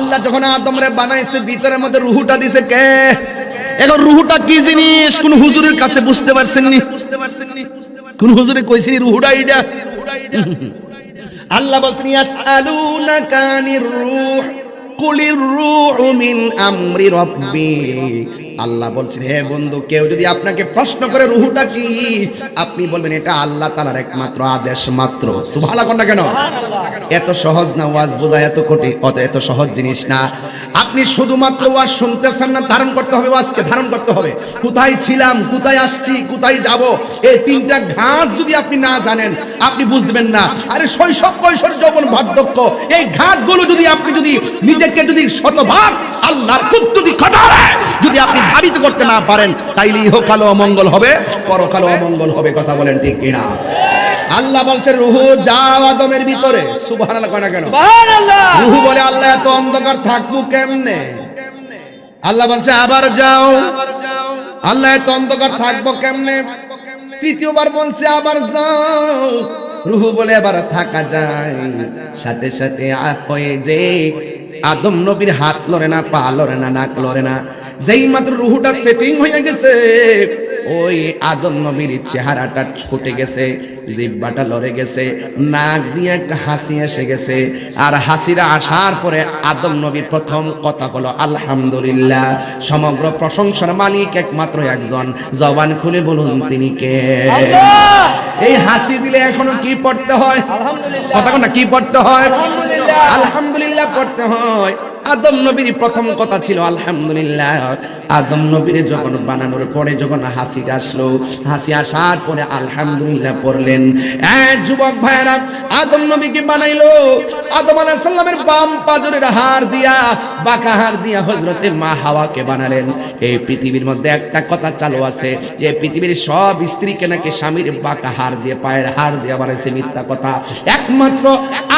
আল্লাহ যখন আদমরে বানাইছে, ভিতরের মধ্যে রুহুটা দিছে কে? এখন রুহুটা কি জিনিস? কোন হুজুরের কাছে বুঝতে পারছেন নি কোন হুজুরে কইছেন রুহুটা এইটা আল্লাহ বলছেন, ইয়াসআলুনাকা আনির রূহ। কুলির রূহু মিন আমরি রাব্বি। আল্লাহ বলছেন হে বন্ধু কেউ যদি আপনাকে প্রশ্ন করে রুহুটা কি? আপনি বলবেন এটা আল্লাহ তাআলার একমাত্র আদেশ মাত্র। সুবহানাল্লাহ কোনটা কেন? এত সহজ না ওয়াজ বোঝা এত কোটি অত এত সহজ জিনিস না। আপনি শুধুমাত্র ওয়াজ শুনতেছেন না ধারণ করতে হবে ওয়াজকে ধারণ করতে হবে। কোথায় ছিলাম কোথায় আসছি কোথায় যাব এই তিনটা ঘাট যদি আপনি না জানেন আপনি বুঝবেন না। আরে শৈশব কৈশোর যৌবন বার্ধক্য এই ঘাটগুলো যদি আপনি যদি নিজেকে যদি শতভাগ আল্লাহর যদি খটারে যদি আপনি ধাবিত করতে না পারেন তাইলে ইহকালও অমঙ্গল হবে পরকালও অমঙ্গল হবে কথা বলেন ঠিক কিনা। আল্লাহ বলছে রুহু যাও আদমের ভিতরে। সুবহানাল্লাহ কয় না কেন? রুহু বলে আল্লাহ এত অন্ধকার থাকব কেমনে? আল্লাহ বলছে আবার যাও। আল্লাহ এত অন্ধকার থাকব কেমনে? তৃতীয়বার বলছে আবার যাও। রুহু বলে এবার থাকা যায়। সাথে সাথে হয়ে যে আদম নবীর হাত লড়ে না পা লড়ে না নাক লড়ে না যেই মাত্র রুহুটা সেটিং হয়ে গেছে ওই আদম নবীর চেহারাটা ছুটে গেছে জিব্বাটা লড়ে গেছে নাক দিয়ে একটা হাসি এসে গেছে আর হাসিরা আসার পরে আদম নবীর প্রথম কথা হলো আলহামদুলিল্লাহ। সমগ্র প্রশংসার মালিক একমাত্র একজন। জবান খুলে বলুন তিনি কে? এই হাসি দিলে এখনও কি পড়তে হয়? কথা না কি পড়তে হয়? আলহামদুলিল্লাহ পড়তে হয়। আদম নবীর প্রথম কথা ছিল আলহামদুলিল্লাহ। আদম নবীর যখন বানানোর পরে যখন হাসি আসলো, হাসি আসার পরে আলহামদুলিল্লাহ পড়লেন। এক যুবক ভাইরা আদম নবীকে বানাইলো। আদম আলাইহিস সালামের বাম পাজরের হাড় দিয়া, বাঁকা হাড় দিয়া হযরতে মা হাওয়াকে বানালেন। এই পৃথিবীর মধ্যে একটা কথা চালু আছে যে, পৃথিবীর সব স্ত্রীকে নাকি স্বামীর বাঁকা হাড় দিয়ে, পায়ের হাড় দিয়ে বানাইছে মিথ্যা কথা। একমাত্র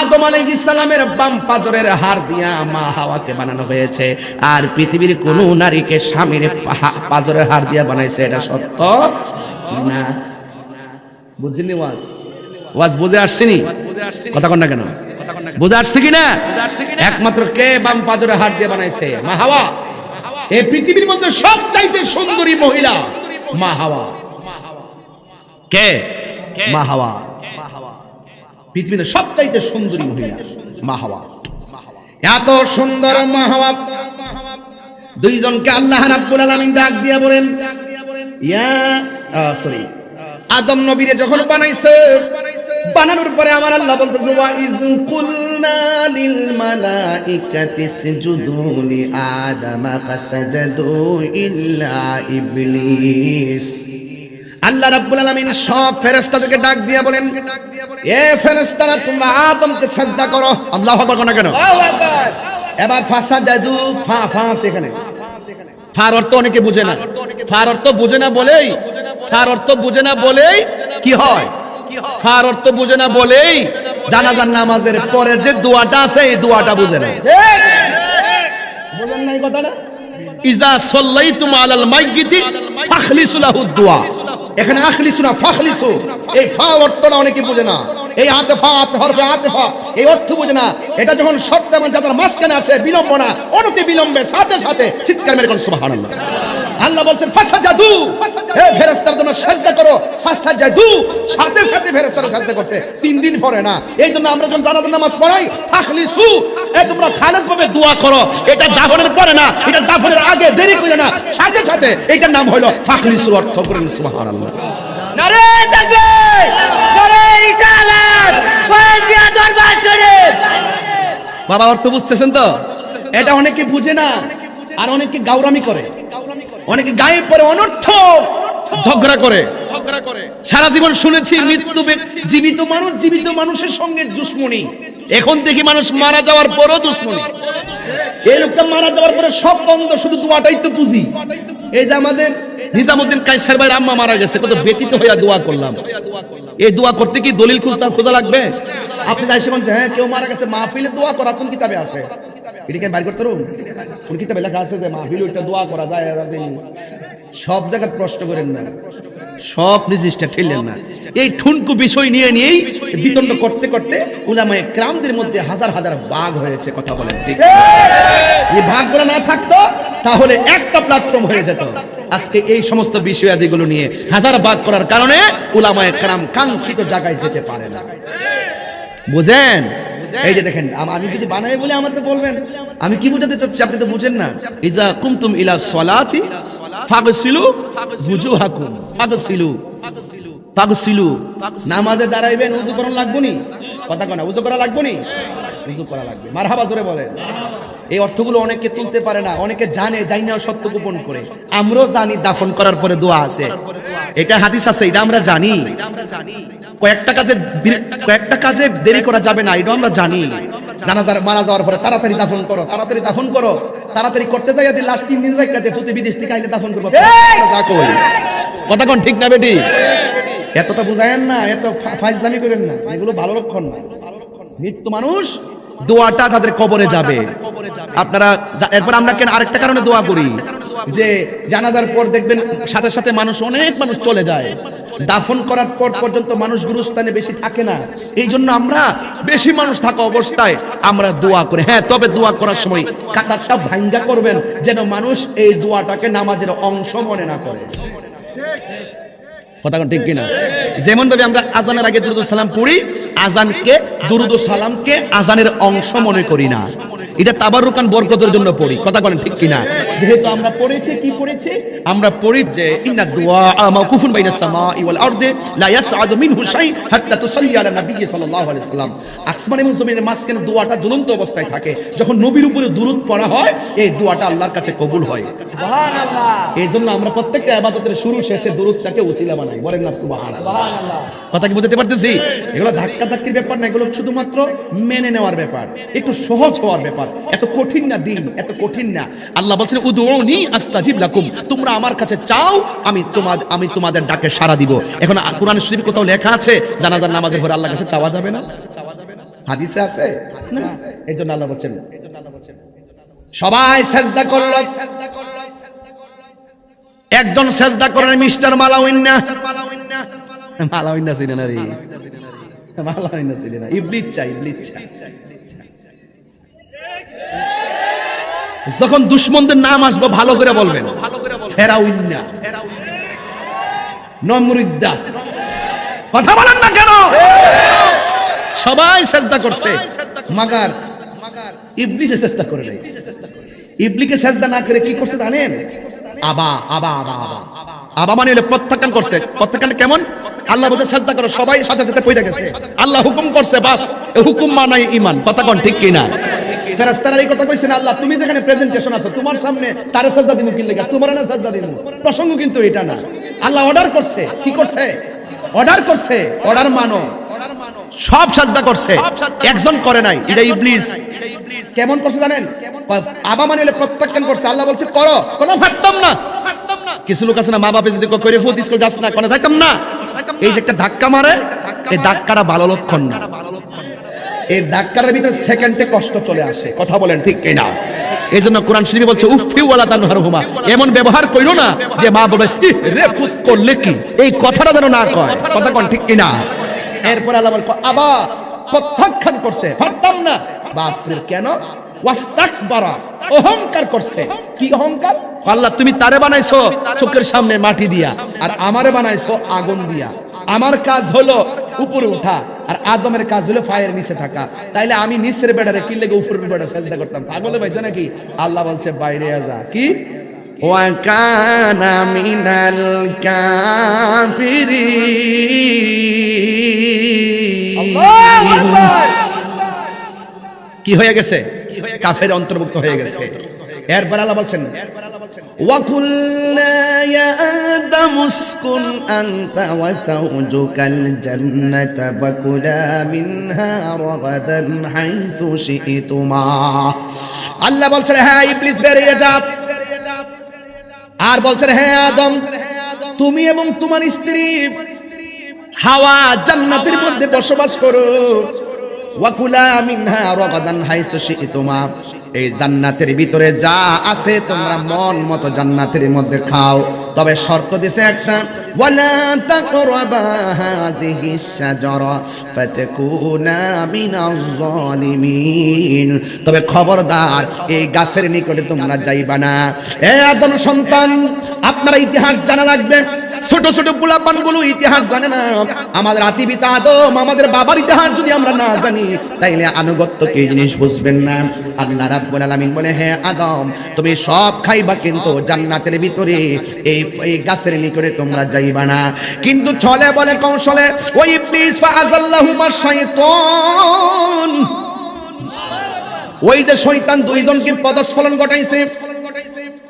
আদম আলাইহিস সালামের বাম পাজরের হাড় দিয়া মা হাওয়াকে বানানো হয়েছে। আর পৃথিবীর কোন নারীকে স্বামীর পা- পাজরের হাড় দিয়া বানাইছে, এটা সত্য? না। বুঝলি ওয়াজ? ওয়াজ বুঝে আসছেনি কথা কন না কেন? বুঝে আসছে কি না? একমাত্র কে বাম পাজরে হাত দিয়ে বানাইছে? মা হাওয়া। এই পৃথিবীর মধ্যে সব চাইতে সুন্দরী মহিলা মা হাওয়া। কে? মা হাওয়া। পৃথিবীতে সব চাইতে সুন্দরী মহিলা মা হাওয়া। এত সুন্দর মা হাওয়া। দুইজনকে আল্লাহ রাব্বুল আলামিন ডাক দিয়া বলেন, ইয়া সরি, আদম নবীরে যখন বানাইছে, বানানোর পরে আমার আল্লাহ বলতেছে, ওয়া ইজ কুলনা লিল মালাইকাতি ইসজুদু লি আদামা ফাসাজাদু ইল্লা ইবলিস। আল্লাহ রাব্বুল আলামিন সব ফেরেশতাদেরকে ডাক দিয়া বলেন, এ ফেরেশতারা, তোমরা আদমকে সাজদা করো। আল্লাহু আকবার কোন কেন? এবার ফাসাজাদু ফা ফা সেখানে ফার অর্থ অনেকে বুঝে না। ফার অর্থ বুঝে না বলেই ফার অর্থ বুঝে না বলেই কি হয়? ফার অর্থ বুঝে না বলেই জানাজার নামাজের পরে যে দোয়াটা আছে এই দোয়াটা বুঝে না। বুঝেন নাই কথাটা? ইজা সাল্লাইতুম আলাল মাইয়িতি ফাখলিসু লাহু দুআ এখানে আখলিসু না ফাখলিসু। এই ফা অর্থটা অনেকে বুঝে না। এই আতেফা আত হরফে আতেফা, এই অর্থ বুঝে না। এটা যখন শব্দ এবং যাদের মাঝখানে আছে, বিলম্ব না অনতি বিলম্বে সাথে সাথে চিৎকার মেরে কোন সুবহানাল্লাহ। আল্লাহ বলছেন, ফাসাজাদু! হে ফেরেশতারা তোমরা সাজদা করো। ফাসাজাদু! সাথে সাথে ফেরেশতারা সাজদা করতে তিন দিন পরে না। এই জন্য আমরা যখন জানাজার নামাজ পড়াই ফাখলিসু এ, তোমরা খালেস ভাবে দোয়া করো। এটা দাফনের পরে না, এটা দাফনের আগে দেরি করে না। সাথে সাথে এটার নাম হলো ফাখলিসু অর্থ করেন সুবহানাল্লাহ। নারে তাকবীর! বাবা অর্থ বুঝতেছেন তো? এটা অনেকে বুঝে না আর অনেকে গাউরামি করে। অনেকে গায়ে পরে অনর্থ ঝগড়া করে। সারা জীবন শুনেছি মৃত্যু জীবিত মানুষ জীবিত মানুষের সঙ্গে দুশ্মনী। এখন থেকে মানুষ মারা যাওয়ার পরও দুশ্মনী। এই লোকটা মারা যাওয়ার পরে সব বন্ধ, শুধু দোয়াটাই তো পুঁজি। এই যে আমাদের নিজামুদ্দিন কাইসার ভাইয়ের আম্মা মারা গেছে, কত ব্যতীত হইয়া দোয়া করলাম। এই দোয়া করতে কি দলিল খুঁজতে খোঁজা লাগবে? আপনি যাই সেখানে হ্যাঁ কেউ মারা গেছে, মাহফিলে দোয়া করা কোন কিতাবে আছে? বাইর করতে কিতাবে লেখা আছে যে মাহফিলে ওইটা দোয়া করা যায় সব জায়গায় প্রশ্ন করেন না। সব ঠেললেন না। এই ঠুনকু বিষয় নিয়ে নিয়েই বিতণ্ড করতে করতে ক্রামদের মধ্যে হাজার হাজার বাঘ হয়েছে, কথা বলেন ঠিক। এই না থাকতো, তাহলে একটা প্ল্যাটফর্ম হয়ে যেত। আজকে এই সমস্ত বিষয়াদিগুলো নিয়ে হাজার ভাগ করার কারণে উলামায়ে ক্রাম কাঙ্ক্ষিত জায়গায় যেতে পারে না। বুঝেন? এই যে দেখেন আমি যদি বানাই বলে আমাকে বলবেন। আমি কি বুঝাতে চাচ্ছি আপনি তো বুঝেন না। ইজা কুমতুম ইলা সলাতি ফাগসিলু বুজুহাকুম ফাগসিলু। ফাগসিলু। নামাজে দাঁড়াইবেন উযু করা লাগবে নি? কথা কোনা উযু করা লাগবে নি? উযু করা লাগবে। মারহাবা জোরে বলেন। এই অর্থগুলো অনেকে তুলতে পারে না অনেকে জানে জানি না সত্য গোপন করে। আমরাও জানি দাফন করার পরে দোয়া আছে। এটা হাদিস আছে এটা আমরা জানি। কয়েকটা কাজে কয়েকটা কাজে দেরি করা যাবে না এটা আমরা জানি। জানাজার মারা যাওয়ার পরে তাড়াতাড়ি দাফন করো তাড়াতাড়ি দাফন করো। তাড়াতাড়ি করতে যাই যদি লাস্ট তিন দিন রেখে ফুতে বিদেশ থেকে আইলে দাফন করব। যা কই। কথা কোন ঠিক না বেটি? এতটা বুঝায়েন না এত ফাইজলামি করেন না এগুলো ভালো লক্ষণ না। মৃত্যু মানুষ দোয়াটা তাদের কবরে যাবে। আপনারা এরপর আমরা কেন আরেকটা কারণে দোয়া করি? যে জানাজার পর দেখবেন সাথে সাথে মানুষ, অনেক মানুষ চলে যায়। দাফন করার পর পর্যন্ত মানুষ গুরুস্থানে বেশি থাকে না। এই জন্য আমরা বেশি মানুষ থাকা অবস্থায় আমরা দোয়া করি। হ্যাঁ তবে দোয়া করার সময় কাতারটা ভাঙ্গা করবেন, যেন মানুষ এই দোয়াটাকে নামাজের অংশ মনে না করে। কথা ঠিক কিনা? যেমন ভাবে আমরা আজানের আগে দুরুদ সালাম পড়ি, আজানকে, দুরুদ সালামকে আজানের অংশ মনে করি না। এটা তাবারুকান বরকতের জন্য পড়ি। কথা বলেন ঠিক কিনা? যেহেতু আমরা পড়েছি কি পড়েছি? আমরা পড়ি যে ইন্না দুআ মাওকুফুন বাইনাস সামাই ওয়াল আরদি লা ইয়াসআদু মিনহু শাই হাত্তা তুসাল্লি আলা নবী সাল্লাল্লাহু আলাইহি সাল্লাম। আসমান এবং জমিনের মাঝখানে দোয়াটা ঝুলন্ত অবস্থায় থাকে। যখন নবীর উপরে দুরুদ পড়া হয় এই দোয়াটা আল্লাহর কাছে কবুল হয়। সুবহানাল্লাহ। এই জন্য আমরা প্রত্যেকটা আবাদতের শুরু শেষে দুরুদটাকে উসিলা বানাই। বলেন না সুবহানাল্লাহ। সুবহানাল্লাহ। কথা কি বুঝতে পারতেছি? এগুলো ধাক্কা ধাক্কির ব্যাপার না এগুলো শুধুমাত্র মেনে নেওয়ার ব্যাপার। একটু সহজ হওয়ার ব্যাপার। এত কঠিন না দিন এত কঠিন না। আল্লাহ বলছেন উদুনি আস্তাজিব লাকুম। তোমরা আমার কাছে চাও আমি তোমাদের আমি তোমাদের ডাকে সাড়া দিব। এখন কোরআন শরীফ কোথাও লেখা আছে জানাজার নামাজের পরে আল্লাহর কাছে চাওয়া যাবে না? হাদিসে আছে? না। এই জন্য আল্লাহ বলছেন সবাই সেজদা করল। একজন সেজদা করেন মিস্টার মালাউইন্না। মালাউইন্না ছিল না রে মালাউইন্না ছিল না ইবলিস চা ইবলিস চা যখন দুশ্মনদের নাম আসবে, ভালো করে বলবেন। ফেরাউইন্না নমরুদ্দা। কথা বলেন না কেন? সবাই সেজদা করছে। মাগার। ইবলিসে সেজদা করে নাই। ইবলিকে সেজদা না করে কি করছে জানেন? আবা আবা আবা আবা। আবা মানে হলো প্রত্যাখ্যান করছে। প্রত্যাখ্যান কেমন? আল্লাহ বলছে সেজদা করো, সবাই সাথে সাথে পড়ে গেছে। আল্লাহ হুকুম করছে, বাস। হুকুম মানাই ইমান। কথা কোন ঠিক কিনা? ফেরেশতারা এই কথা কইছেন আল্লাহ, তুমি যেখানে প্রেজেন্টেশন আছো, তোমার সামনে তারে সেজদা তোমার না সেজদা প্রসঙ্গ কিন্তু এটা না। আল্লাহ অর্ডার করছে। কি করছে? অর্ডার করছে। অর্ডার মানো। সব সাজদা করছে। একজন করে নাই। এটা ইবলিস। কেমন করছে জানেন? আবা মানে হলে প্রত্যাখ্যান করছে। আল্লাহ বলছে, করো। কোনো ফাটতাম না। কিছু লোক আছে না মা বাপে যদি করে স্কুল যাস না, কোনো যাইতাম না। এই যে একটা ধাক্কা মারে, এই ধাক্কাটা ভালো লক্ষণ না। এই ধাক্কার ভিতরে সেকেন্ডে কষ্ট চলে আসে। কথা বলেন ঠিক কিনা? এই জন্য কোরআন শরীফ বলছে উফি ওয়ালা তানহারহুমা। এমন ব্যবহার কইরো না যে মা বলে রে ফুত করলে কি? এই কথাটা যেন না কয়। কথা কোন ঠিক কিনা? এরপর আল্লাহ বলব আবা প্রত্যাখ্যান করছে। পারতাম না। বাপরে কেন? ওয়াস্তাকবারা অহংকার করছে। কি অহংকার? আল্লাহ তুমি তারে বানাইছো চোখের সামনে মাটি দিয়া আর আমারে বানাইছো আগুন দিয়া। আমার কাজ হলো উপরে ওঠা আর আদমের কাজ হলো ফায়ের নিচে থাকা। তাইলে আমি নিচের বেড়ারে কি লেগে উপরের বেড়া ফেলতে করতাম? পাগলে ভাইছে নাকি? আল্লাহ বলছে বাইরে যা। কি? ওয়াকানা মিনাল কাফিরিন। কি হয়ে গেছে? কাফের অন্তর্ভুক্ত হয়ে গেছে। এরপর আল্লাহ বলছেন ওয়াকুল্লা ইয়া آدَمُ اسْكُنْ أَنْتَ وَزَوْجُكَ الْجَنَّةَ وَكُلَا مِنْهَا رَغَدًا حَيْثُ شِئْتُمَا আল্লাহ বলছেন হ্যাঁ ইবলিস বেরিয়ে যা আর বলছেন হ্যাঁ আদম তুমি এবং তোমার স্ত্রী হাওয়া জান্নাতের মধ্যে বসবাস করো ওয়াকুলা মিনহা রগাদান হাইসু শিইতুমা এই জান্নাতের ভিতরে যা আছে তোমরা মন মতো জান্নাতের মধ্যে খাও। তবে শর্ত দিছে একটা তবে খবরদার, এই গাছের নিকটে তোমরা যাইবা না। এ আদম সন্তান, আপনারা ইতিহাস জানা লাগবে। ছোট ছোট পোলাপানগুলো ইতিহাস জানে না। আমাদের আতিবিতা আদম, আমাদের বাবার ইতিহাস যদি আমরা না জানি, তাইলে আনুগত্য কি জিনিস বুঝবেন না? আল্লাহ রাব্বুল আলামিন বলে, হে আদম, তুমি সব খাইবা কিন্তু জান্নাতের ভিতরে এই এই গাছের নিকটে তোমরা যাইবা না। কিন্তু ছলে বলে কৌশলে, ওই ইবলিস ফাআযাল্লাহুমা শাইতান। ওই যে শয়তান দুইজনকে পদস্খলন ঘটাইছে ফাআখরাজাহুমা মিম্মা কানা ফীহি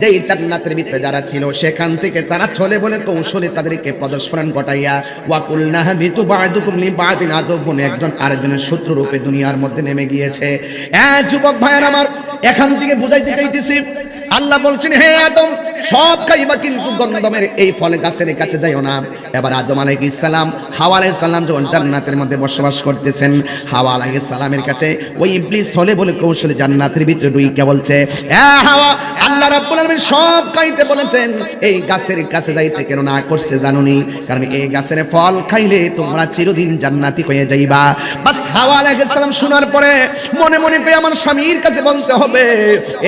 যেই জান্নাতের ভিতরে যারা ছিল, সেখান থেকে তারা চলে বলে কৌশলে তাদেরকে প্রদর্শন ঘটাইয়া ওয়াকুল হাবিতু বাদুকুমলি বা'দিন আদবুন একজন আরেকজনের শত্রু দুনিয়ার মধ্যে নেমে গিয়েছে। হ্যাঁ যুবক ভাইয়ের আমার, এখান থেকে বুঝাইতে চাইতেছি আল্লাহ বলছেন, হে আদম, সব খাইবা কিন্তু গন্ধমের এই ফলে গাছের কাছে যাইও না। এবার আদম আলাইহিস সালাম, হাওয়া আলাইহিস সালাম যখন জান্নাতের মধ্যে বসবাস করতেছেন, হাওয়া আলাইহিস সালামের কাছে ওই ইবলিস হলে বলে কৌশলে জান্নাতের ভিতরে ঢুইকে বলছে, এ হাওয়া, আল্লাহ রাব্বুল আলামিন সব খাইতে বলেছেন, এই গাছের কাছে যাইতে কেন না করছে জানুনি? কারণ এই গাছের ফল খাইলে তোমরা চিরদিন জান্নাতি হয়ে যাইবা। বাস হাওয়া আলাইহিস সালাম শোনার পরে মনে মনে পেয়ে আমার স্বামীর কাছে বলতে হবে,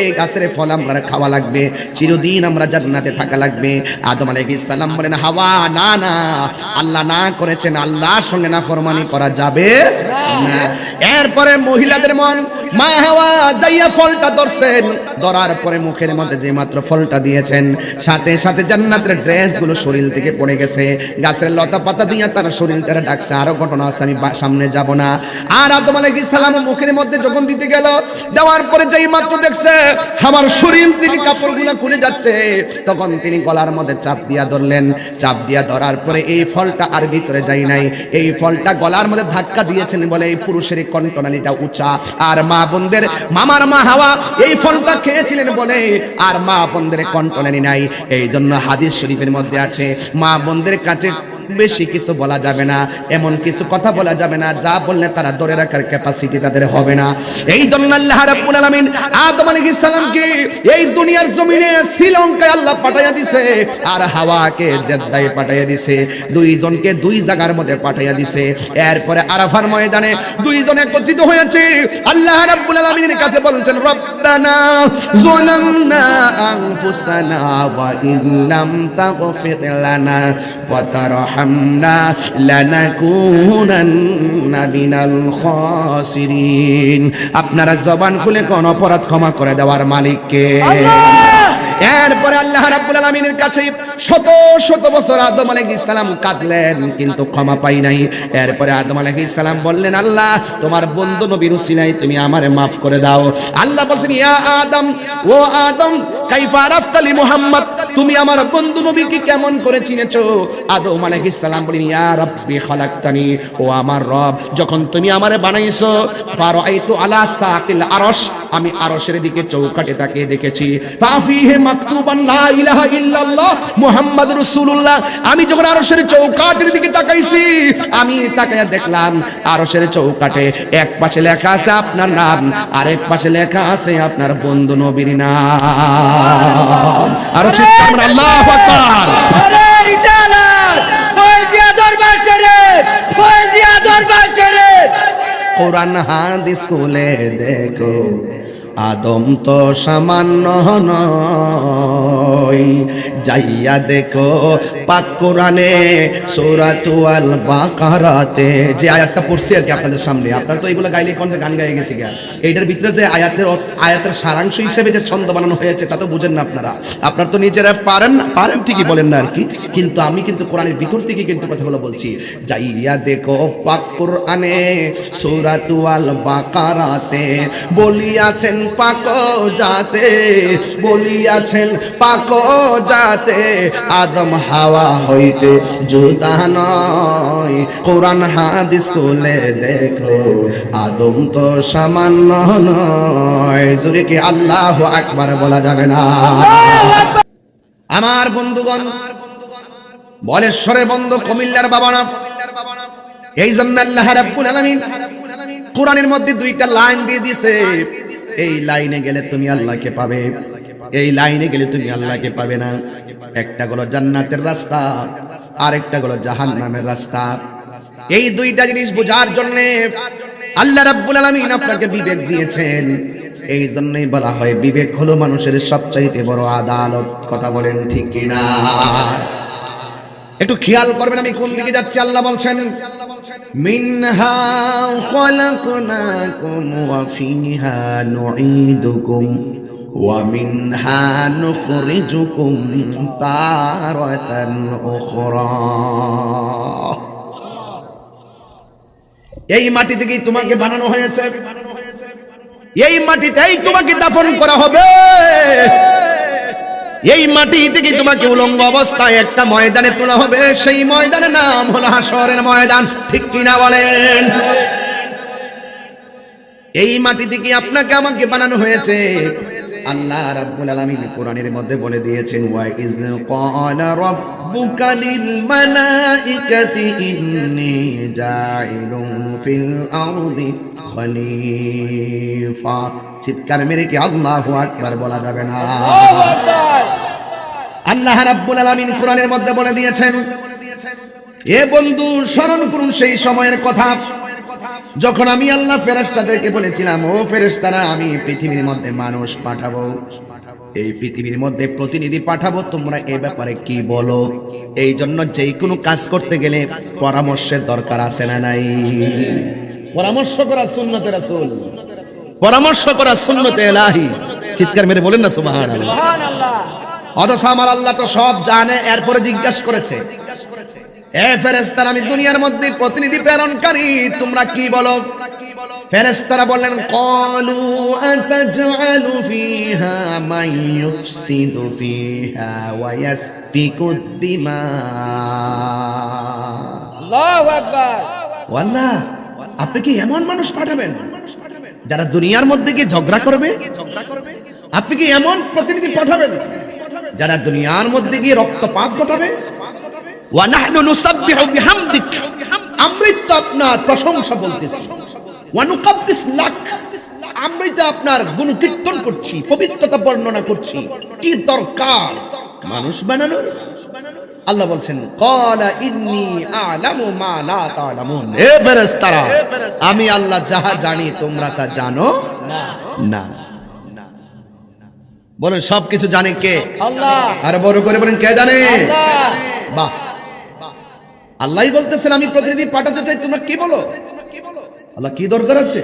এই গাছের ফল আমরা খাওয়া লাগবে, চিরদিন আমরা জান্নাতে থাকা লাগবে। আদম আলাইহিস সালাম বলেন, হাওয়া, না না, আল্লাহ না করেছেন, আল্লাহর সঙ্গে না ফরমানি করা যাবে না। এরপরে মহিলাদের মন, মা হাওয়া, যাইয়া ফলটা ধরছেন। ধরার পরে মুখের মধ্যে যে মাত্র ফলটা দিয়েছেন। সাথে সাথে জান্নাতের ড্রেসগুলো শরীর থেকে পড়ে গেছে। গাছের লতা পাতা দিয়ে তার শরীরটা ডাকছে, আরও ঘটনা আছে, আমি সামনে যাব না। আর আদম আলাইহিস সালাম মুখের মধ্যে যখন দিতে গেল, দেওয়ার পরে যেই মাত্র দেখছে, আমার শরীর থেকে কাপড়গুলো খুলে যাচ্ছে, তখন তিনি গলার মধ্যে চাপ দিয়া ধরলেন। চাপ দিয়া ধরার পরে এই ফলটা আর ভিতরে যাই নাই। এই ফলটা গলার মধ্যে ধাক্কা দিয়েছেন বলে এই পুরুষের কণ্ঠনালীটা উঁচা। আর মা বোনদের, মামার মা হাওয়া, এই ফলটা খেয়েছিলেন বলে। আর মা বোনদের কণ্ঠনালী নাই। এই জন্য হাদিস শরীফের মধ্যে আছে মা বোনদের কাছে বেশি কিছু বলা যাবে না, এমন কিছু কথা বলা যাবে না, যা বললে তারা ধরে রাখার ক্যাপাসিটি তাদের হবে না। এই জন্য আল্লাহ রাব্বুল আলামিন আদম আলাইহিস সালামকে এই দুনিয়ার জমিনে শ্রীলঙ্কায় আল্লাহ পাঠাইয়া দিছে আর হাওয়াকে জেদ্দায় পাঠাইয়া দিছে। দুইজনকে দুই জায়গার মধ্যে পাঠাইয়া দিছে। এরপরে আরাফার ময়দানে দুইজন একত্রিত হয়েছে। আল্লাহ রাব্বুল আলামিনের কাছে বলছেন, রব্বানা যালামনা আনফুসানা ওয়া ইল্লাম তাগফির লানা ওয়া তারহামনা লানাকুনান্না মিনাল খাসিরিন আপনারা জবান খুলে কোন অপরাধ ক্ষমা করে দেওয়ার মালিককে। এরপরে আল্লাহ রাব্বুল আলামিনের কাছে শত শত বছর আদম আলাইহিস সালাম কাঁদলেন, কিন্তু ক্ষমা পাই নাই। এরপরে আদম আলাইহিস সালাম বললেন, আল্লাহ, তোমার বন্ধু নবীর উসিলায় তুমি আমারে maaf করে দাও। আল্লাহ বলছেন, ইয়া আদম, ও আদম, কাইফা আরাফতালি মুহাম্মদ, তুমি আমার বন্ধু নবীকে কেমন করে চিনেছো? আদম আলাইহিস সালাম বলেন, ইয়া রাব্বি খালাকতানি, ও আমার রব, যখন তুমি আমারে বানাইছো ফারাইতু আলা সাকিল আরশ, আমি আরশের দিকে চৌকাটে তাকিয়ে দেখেছি। ফাফিহে মাকতুবান লা ইলাহা ইল্লাল্লাহ মুহাম্মদ রাসূলুল্লাহ। আমি যখন আরশের চৌকাটের দিকে তাকাইছি আমি তাকায়া দেখলাম আরশের চৌকাটে এক পাশে লেখা আছে আপনার নাম আরেক পাশে লেখা আছে আপনার বন্ধু নবীর নাম। আরও চিৎকার আল্লাহু আকবার। কোরআন হাদিস খুলে দেখো। আদম তো সামান্য নয়। যাইয়া দেখো পাক কোরআনে সূরাতু আল বাকারাতে যে আয়াতটা পড়ছি আর কি আপনাদের সামনে। আপনারা তো এগুলো গাইলে কোন গান গাইয়ে গেছি গা। এইটার ভিতরে যে আয়াতের আয়াতের সারাংশ হিসেবে যে ছন্দ বানানো হয়েছে, তা তো বুঝেন না আপনারা। আপনারা তো নিজেরা পারেন না, পারেন ঠিকই বলেন না আর কি। কিন্তু আমি কিন্তু কোরআনের ভিতর থেকে কিন্তু কথাগুলো বলছি। যাইয়া দেখো পাক কোরআনে সূরাতু আল বাকারাতে বলিয়াছেন পাক যাতে বলিয়াছেন পাক যাতে আদম হাওয়া হইতে জুদা নয়। কোরআন, হাদিস খুলে দেখো, আদম তো সামান্য নয়। জোরে কি আল্লাহ আকবার বলা যাবে না? আমার বন্ধুগণ, বলেশ্বরের বন্ধু কুমিল্লার বাবা না এই জন্য আল্লাহ রাব্বুল আলামিন কোরআনের মধ্যে দুইটা লাইন দিয়ে দিয়েছে। এই লাইনে গেলে তুমি আল্লাহকে পাবে। এই লাইনে গেলে তুমি আল্লাহকে পাবে না। একটা হলো জান্নাতের রাস্তা, আরেকটা হলো জাহান্নামের রাস্তা। এই দুইটা জিনিস বোঝার জন্য আল্লাহ রাব্বুল আলামিন আপনাকে বিবেক দিয়েছেন। এই জন্যই বলা হয়, বিবেক হলো মানুষের সবচাইতে বড় আদালত। কথা বলেন ঠিক কিনা? একটু খেয়াল করবেন আমি কোন দিকে যাচ্ছি, আল্লাহ বলছেন, মিনহা খলাকনাকুম ওয়া ফিহা নুঈদুকুম। মিনহা নুখরিজুকুম তারাতান উখরা এই মাটি থেকেই তোমাকে বানানো হয়েছে। এই মাটিতেই তোমাকে দাফন করা হবে। এই মাটি থেকে তোমাকে উলঙ্গ অবস্থায় একটা ময়দানে তোলা হবে। সেই ময়দানের নাম হলো হাসরের ময়দান। ঠিক কিনা বলেন? এই মাটি থেকে আপনাকে আমাকে বানানো হয়েছে। আল্লাহ রাব্বুল আলামিন কোরআনের মধ্যে বলে দিয়েছেন ওয়া ইজ ক্বালা রাব্বুকা লিল মালাইকাতি ইন্নী জাইলুন ফিল আরদি খলিফা। চিৎকার মেরে কি আল্লাহু আকবার বলা যাবে না? আল্লাহ রাব্বুল আলামিন কোরআনের মধ্যে বলে দিয়েছেন এ বন্ধু স্মরণ করুন সেই সময়ের কথা। যখন আমি আল্লাহ ফেরেশতাদেরকে বলেছিলাম ও ফেরেশতারা আমি পৃথিবীর মধ্যে মানুষ পাঠাবো। এই পৃথিবীর মধ্যে প্রতিনিধি পাঠাবো তোমরা এ ব্যাপারে কি বলো? এই জন্য যেই কোনো কাজ করতে গেলে পরামর্শের দরকার আছে না নাই? পরামর্শ করা সুন্নতে রাসূল। পরামর্শ করা সুন্নতে ইলাহি চিৎকার মেরে বলেন না সুবহানাল্লাহ। অথচ আমার আল্লাহ তো সব জানে এরপরে জিজ্ঞাসা করেছে। এ ফেরেস্তার আমি দুনিয়ার মধ্যে প্রতিনিধি প্রেরণকারী তোমরা কি বলো? ফেরেস্তারা বললেন কলু আতাজআলু ফিহা মান ইউফসিদু ফিহা ওয়া ইয়াসফিকু দিমা আল্লাহু আকবার। ওয়াল্লাহ আপনি কি এমন মানুষ পাঠাবেন যারা দুনিয়ার মধ্যে গিয়ে ঝগড়া করবে? আপনি কি এমন প্রতিনিধি পাঠাবেন যারা দুনিয়ার মধ্যে গিয়ে রক্তপাত ঘটাবে? আমরাই তো আপনার প্রশংসা বলতেছি। আমরাই তো আপনার গুণ কীর্তন করছি পবিত্রতা বর্ণনা করছি। কি দরকার? মানুষ বানানোর? আল্লাহ বলছেন কলা ইন্নি আলামু মা লা তালামুন। এ ফেরেশতারা আমি আল্লাহ যাহা জানি তোমরা তা জানো না। বলেন সব কিছু জানে কে? আল্লাহ। আর বড় করে বলেন কে জানে? বাহ। আল্লাহই বলতেছেন, আমি প্রতিনিধি পাঠাতে চাই, তোমরা কি বলো? আল্লাহ, কি দরকার আছে?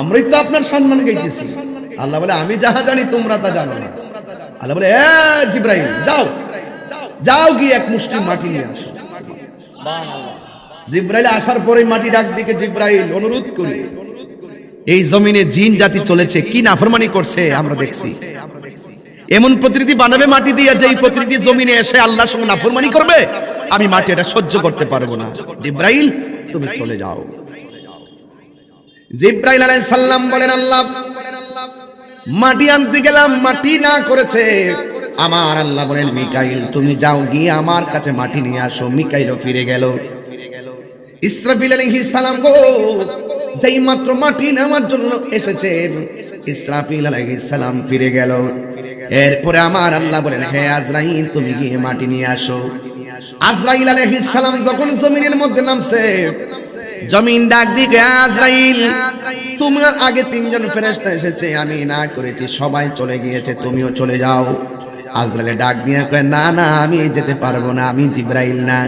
আমরাই তো আপনার সম্মান গাইতেছি। আল্লাহ বলে, আমি যাহা জানি, তোমরা তা জানো না। আল্লাহ বলে, এ জিব্রাইল, যাও। যাও গিয়ে এক মুষ্টি মাটি নিয়ে আসো। জিব্রাইল আসার পরে মাটি ডাক দিকে, জিব্রাইল, অনুরোধ করি। এই জমিনে জিন জাতি চলেছে, কি নাফরমানি করছে আমরা দেখছি। এমন প্রতিনিধি বানাবে মাটি দিয়ে যে এই প্রতিনিধি জমিনে এসে আল্লাহর সঙ্গে নাফরমানি করবে? আমি মাটি এটা সহ্য করতে পারব না। জিব্রাইল, তুমি চলে যাও। জিব্রাইল আলাইহিস সালাম বলেন, আল্লাহ, মাটি আনতে গেলাম, মাটি না করেছে। আমার আল্লাহ বলেন, মিকাইল, তুমি যাও, গিয়ে আমার কাছে মাটি নিয়ে আসো। মিকাইলও ফিরে গেল। ইসরাফিল আলাইহিস সালাম গো, যেই মাত্র মাটি নেওয়ার জন্য এসেছেন, ইসরাফিল আলাইহিস সালাম ফিরে গেল। এরপরে আমার আল্লাহ বলেন, হে আজরাইল, তুমি গিয়ে মাটি নিয়ে আসো। আজরাইল আলাইহিস যখন জমিনের মধ্যে নামছে, জমিন ডাক দিকে আজরাইল তোমার আগে তিনজন ফেরেশতা এসেছে, আমি না করেছি, সবাই চলে গিয়েছে, তুমিও চলে যাও। ডাক দিয়ে কয়, না না, আমি যেতে পারব না, আমি জিব্রাইল না,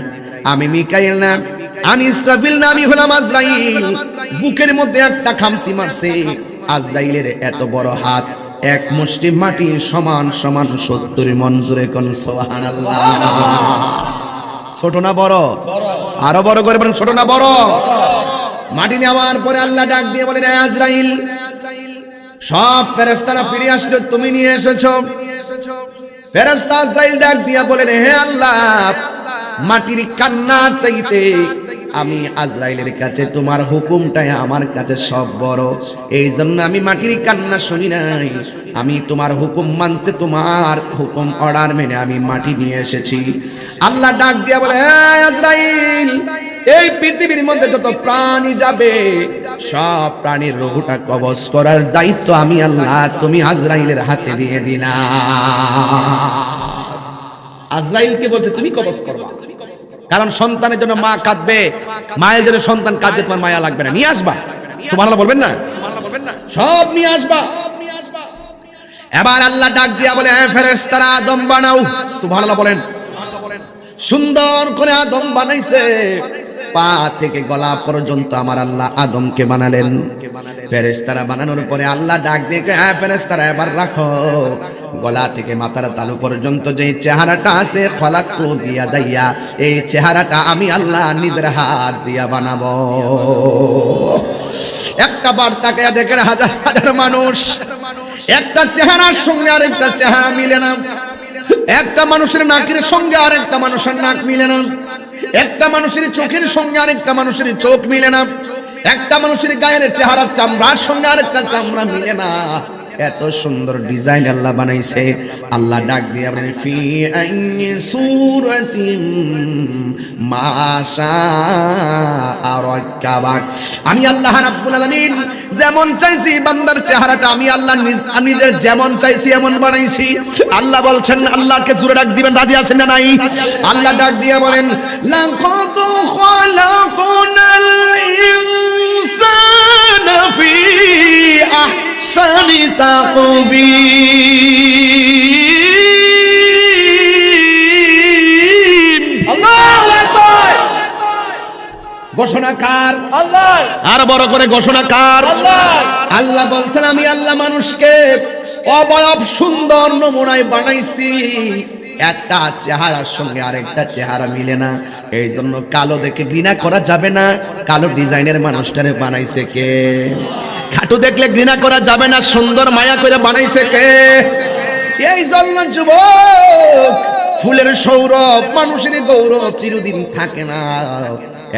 আমি মিকাইল না, আমি ইসরাফিল না, আমি হলাম আজরাইল। বুকের মধ্যে একটা খামসি মারছে, আজরাইলের এত বড় হাত, এক মুষ্টি মাটি সমান সমান সত্তর জুড়ে কোন, সুবহানাল্লাহ। ছোট না বড়? আরও বড় করে বলেন, ছোট না বড়? মাটি নেওয়ার পরে আল্লাহ ডাক দিয়ে বলেন, "এ আজরাইল, সব ফেরেস্তারা ফিরে আসলো, তুমি নিয়ে এসেছ। ফেরেস্তা আজরাইল ডাক দিয়ে বলেন, হে আল্লাহ, মাটির কান্না চাইতে আমি আজরাইলের কাছে, তোমার হুকুমটাই আমার কাছে সব বড়। এই জন্য আমি মাটির কান্না শুনি নাই। আমি তোমার হুকুম মানতে, তোমার হুকুম অর্ডার মেনে আমি মাটি নিয়ে এসেছি। আল্লাহ ডাক দিয়া বলে "এই আজরাইল, এই পৃথিবীর মধ্যে যত প্রাণী যাবে, সব প্রাণীর রঘুটা কবজ করার দায়িত্ব আমি আল্লাহ তুমি আজরাইলের হাতে দিয়ে দিলা আজরাইলকে বলছে, তুমি কবজ করবা। কারণ সন্তানের জন্য মা কাঁদবে, মায়ের জন্য সন্তান কাঁদবে, তোমার মায়া লাগবে না। নিয়ে আসবা। সুবহানাল্লাহ বলবেন না? সব নিয়ে আসবা। এবার আল্লাহ ডাক দিয়া বলে ফেরেশতারা, আদম বানাও। সুবহানাল্লাহ বলেন। সুন্দর করে আদম বানাইছে। পা থেকে গলা পর্যন্ত আমার আল্লাহ আদমকে বানালেন। ফেরেশতারা বানানোর পরে আল্লাহ ডাক দিয়ে হ্যাঁ ফেরেশতারা, এবার রাখো। গলা থেকে মাথার তালু পর্যন্ত যে চেহারাটা আছে খলাক তো দিয়া দাইয়া, এই চেহারাটা আমি আল্লাহ নিজের হাত দিয়া বানাবো। একটা বার তাকায়া দেখেন হাজার হাজার মানুষ, একটা চেহারার সঙ্গে আরেকটা চেহারা মিলে না। একটা মানুষের নাকের সঙ্গে আরেকটা মানুষের নাক মিলে না। একটা মানুষের চোখের সঙ্গে আরেকটা মানুষের চোখ মিলে না। একটা মানুষের গায়ের চেহারার চামড়ার সঙ্গে আরেকটা চামড়া মিলে না। এত সুন্দর ডিজাইন আল্লাহ বানাইছে। আল্লাহ ডাক দিয়ে বলেন, ফি আইনি আরাকাবাক আমি আল্লাহ রাব্বুল আলামিন যেমন চাইছি বান্দার চেহারাটা, আমি আল্লাহ নিজের যেমন চাইছি এমন বানাইছি। আল্লাহ বলছেন, আল্লাহকে জোরে ডাক দিবেন, রাজি আছেন না নাই? আল্লাহ ডাক দিয়ে বলেন লাকাদ ফি আহসানি তাকবীর আল্লাহু আকবার। ঘোষণাকার আল্লাহ। আর বড় করে ঘোষণাকার আল্লাহ। আল্লাহ বলছেন আমি আল্লাহ মানুষকে অবয়ব সুন্দর নমুনায় বানাইছি। একটা চেহারার সঙ্গে আরেকটা চেহারা মিলে না। এই জন্য কালো দেখে ঘৃণা করা যাবে না। কালো ডিজাইনের মানুষটারে বানাইছে কে? খাটু দেখলে ঘৃণা করা যাবে না, সুন্দর মায়া করে বানাইছে কে? এই জন্য ফুলের সৌরভ, মানুষের গৌরব চিরদিন থাকে না।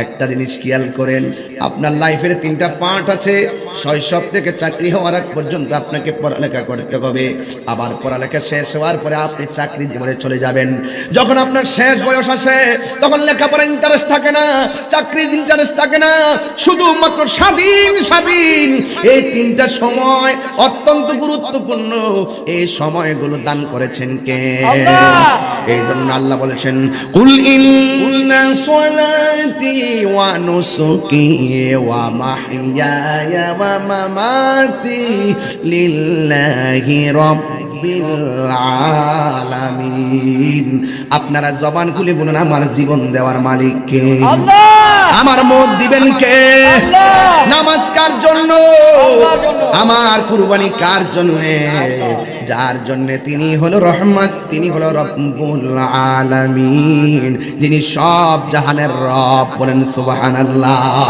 একটা জিনিস খেয়াল করেন আপনার লাইফের তিনটা পার্ট আছে। শৈশব থেকে চাকরি হওয়ার আগ পর্যন্ত আপনাকে পড়ালেখা করতে হবে। আবার পড়ালেখা শেষ হওয়ার পরে আপনি চাকরি জীবনে চলে যাবেন। যখন আপনার শেষ বয়স আসে তখন লেখাপড়ার ইন্টারেস্ট থাকে না চাকরির ইন্টারেস্ট থাকে না। শুধুমাত্র স্বাধীন স্বাধীন। এই তিনটা সময় অত্যন্ত গুরুত্বপূর্ণ। এই সময়গুলো দান করেছেন কে? এই জন্য আল্লাহ বলেছেন কুল ইন্না সলাতি ওয়া মামাতি লিল্লাহি রাব্বিল আলামিন আপনারা জবান খুলে বলুন আমার জীবন দেওয়ার মালিক কে আল্লাহ! আমার মত দিবেন কে? আল্লাহ। নামাজ কার জন্য? আল্লাহর জন্য। আমার কুরবানি কার জন্য? যার জন্য তিনি হলো রহমত, তিনি হলো রব্বুল আলামিন। যিনি সব জাহানের রব বলেন সুবহানাল্লাহ।